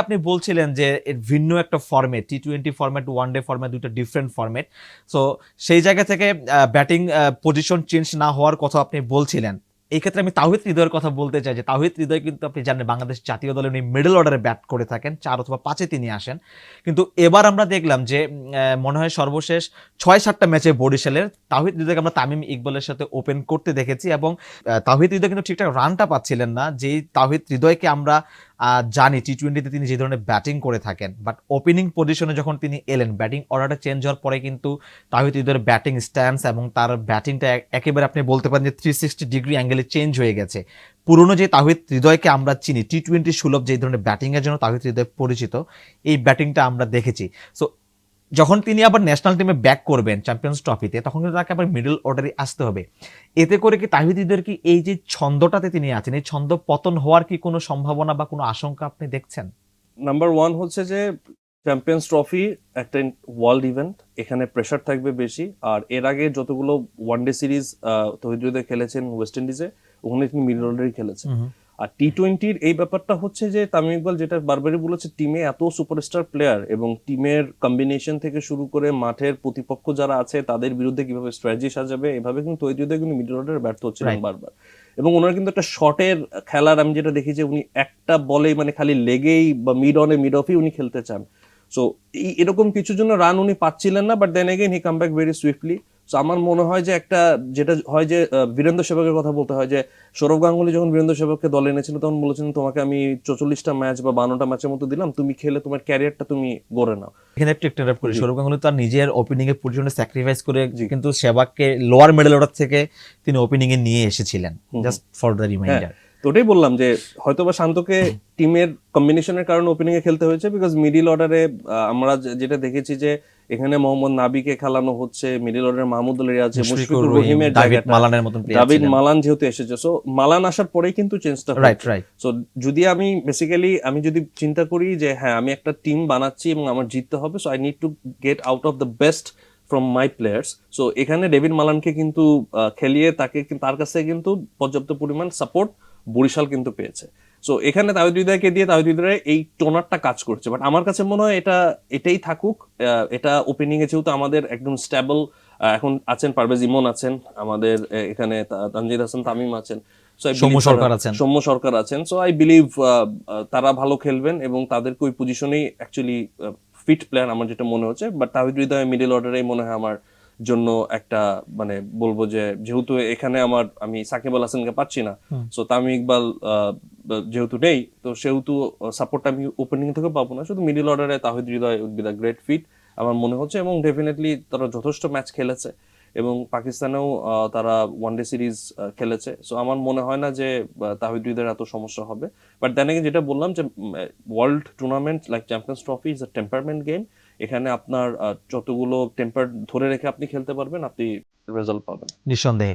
আপনি বলছিলেন যে এর ভিন্ন একটা format T twenty format one day format দুটো ডিফারেন্ট ফরম্যাট সো সেই জায়গা থেকে ব্যাটিং পজিশন চেঞ্জ না হওয়ার কথা আপনি বলছিলেন। এই ক্ষেত্রে আমি তাহিদ হৃদয়ের কথা বলতে চাই যে তাহিদ হৃদয় কিন্তু আপনি জানেন বাংলাদেশ জাতীয় দলে উনি মিডল অর্ডারে ব্যাট করে থাকেন, চার অথবা পাঁচে তিনি আসেন। কিন্তু এবার আমরা দেখলাম যে মনে হয় সর্বশেষ ছয় সাতটা ম্যাচে বরিশালের তাহিদ হৃদয়কে আমরা তামিম ইকবালের সাথে ওপেন করতে দেখেছি এবং তাহিদ হৃদয় কিন্তু ঠিকঠাক রানটা পাচ্ছিলেন না। যেই তাহিদ হৃদয়কে আমরা জানি টি টোয়েন্টিতে তিনি যে ধরনের ব্যাটিং করে থাকেন বাট ওপেনিং পজিশনে যখন তিনি এলেন ব্যাটিং অর্ডারটা চেঞ্জ হওয়ার পরে কিন্তু তাহিদ হৃদয়ের ব্যাটিং স্ট্যান্স এবং তার ব্যাটিংটা একেবারে আপনি বলতে পারেন যে থ্রি সিক্সটি ডিগ্রি অ্যাঙ্গেলে চেঞ্জ হয়ে গেছে। পুরনো যে তাহিদ হৃদয়কে আমরা চিনি টি টোয়েন্টি সুলভ যে ধরনের ব্যাটিংয়ের জন্য তাহিদ হৃদয় পরিচিত, এই ব্যাটিংটা আমরা দেখেছি। সো যখন তিনি আবার ন্যাশনাল টিমে ব্যাক করবেন চ্যাম্পিয়ন্স ট্রফিতে তখন কিন্তু তাকে আবার মিডল অর্ডারে আসতে হবে। এতে করে কি তাহিদ হৃদয়ের কি এই যে ছন্দটাতে তিনি আছেন এই ছন্দ পতন হওয়ার কি কোনো সম্ভাবনা বা কোনো আশঙ্কা আপনি দেখছেন? নাম্বার ওয়ান হচ্ছে যে চ্যাম্পিয়ন্স ট্রফি একটা ওয়ার্ল্ড ইভেন্ট এখানে প্রেশার থাকবে বেশি। আর এর আগে যতগুলো ওয়ানডে সিরিজ তহিদুদে খেলেছেন ওয়েস্ট ইন্ডিজে ওখানে তিনি মিডল অর্ডারই খেলেছেন। আর টি টোয়েন্টির এই ব্যাপারটা হচ্ছে যে তামিম ইকবাল যেটা বারবারই বলেছে টিমে এত সুপারস্টার প্লেয়ার এবং টিমের কম্বিনেশন থেকে শুরু করে মাঠের প্রতিপক্ষ যারা আছে তাদের বিরুদ্ধে কীভাবে স্ট্র্যাটেজি সাজাবে এভাবে কিন্তু তৈরিতে কিন্তু মিডল অর্ডারে ব্যর্থ হচ্ছিলেন Right. বারবার। এবং ওনার কিন্তু একটা শটের খেলার আমি যেটা দেখি যে উনি একটা বলে মানে খালি লেগেই বা মিড অনে মিড অফই উনি খেলতে চান। সো এরকম কিছুর জন্য রান উনি পাচ্ছিলেন না but then again he come back very swiftly so আমার মনে হয় যে একটা যেটা হয় যে বীরেন্দ্র সেবকের কথা বলতে হয় যে সৌরভ গাঙ্গুলি যখন বীরেন্দ্র সেবককে দলে এনেছিল তখন বলেছেন তোমাকে আমি চৌচল্লিশটা ম্যাচ বা বান্নটা ম্যাচের মতো দিলাম। তুমি খেলে তোমার ক্যারিয়ারটা তুমি গড়ে নাও। এখানে একটু ইন্টারাপ্ট করি। সৌরভ গাঙ্গুলি তার নিজের ওপেনিং এর পজিশনে স্যাক্রিফাইস করে কিন্তু সেবাগকে লোয়ার মেডেল অর্ডার থেকে তিনি ওপেনিং এ নিয়ে এসেছিলেন। জাস্ট ফর দ্য রিমাইন্ডার তো ওটাই বললাম যে হয়তো বা শান্তকে টিমের কম্বিনেশনের কারণে ওপেনিং এ খেলতে হয়েছে বিকজ মিডিল অর্ডারে আমরা যেটা দেখেছি যে এখানে মোহাম্মদ নাবিকে খেলানো হচ্ছে মিডিল অর্ডারে মাহমুদুল রিয়াজ মুশফিকুর রহিমের জায়গাটা। মালানের মতন মালান যেহেতু এসেছে সো মালান আসার পরেই কিন্তু চেঞ্জটা রাইট রাইট সো যদি আমি বেসিক্যালি আমি যদি চিন্তা করি যে হ্যাঁ আমি একটা টিম বানাচ্ছি এবং আমার জিততে হবে so I need to get out of the best from my players so এখানে ডেভিড মালানকে কিন্তু খেলিয়ে তাকে তার কাছে কিন্তু পর্যাপ্ত পরিমাণ সাপোর্ট বরিশাল কিন্তু পেয়েছে। সো এখানে তাহিদ হৃদয়কে দিয়ে তাহিদ হৃদয় এই টোনারটা কাজ করছে। বাট আমার কাছে মনে হয় এটা এটাই থাকুক। এটা ওপেনিং এ যেহেতু আমাদের একদম স্টেবল এখন আছেন পারভেজ ইমন আছেন আমাদের এখানে তানজিদ হাসান তামিম আছেন। সৌম্য সরকার তারা- আছেন। সৌম্য সরকার আছেন। সো আই বিলিভ তারা ভালো খেলবেন এবং তাদেরকে ওই পজিশনেই অ্যাকচুয়ালি ফিট প্লেয়ার আমার যেটা মনে হচ্ছে। বাট তাহিদ হৃদয় মিডল অর্ডারেই মনে হয় আমার জন্য একটা মানে বলব যে যেহেতু এখানে আমার আমি সাকিব আল হাসানকে পাচ্ছি না। সো তামিম ইকবাল আহ, যেহেতু নেই, তো সেহেতু সাপোর্ট আমি ওপেনিং থেকে পাবো না। শুধু মিডল অর্ডারে Towhid Hridoy would be the great fit আমার মনে হচ্ছে। এবং ডেফিনেটলি তারা যথেষ্ট ম্যাচ খেলেছে। এবং পাকিস্তানেও তারা ওয়ানডে সিরিজ খেলেছে। সো আমার মনে হয় না যে তাহিদ হৃদয়ের এত সমস্যা হবে। বাট দেন যেটা বললাম যে world tournament like champions trophy is a temperament game এখানে আপনার যতগুলো টেম্পার ধরে রেখে আপনি খেলতে পারবেন, আপনি রেজাল্ট পাবেন। নিঃসন্দেহে।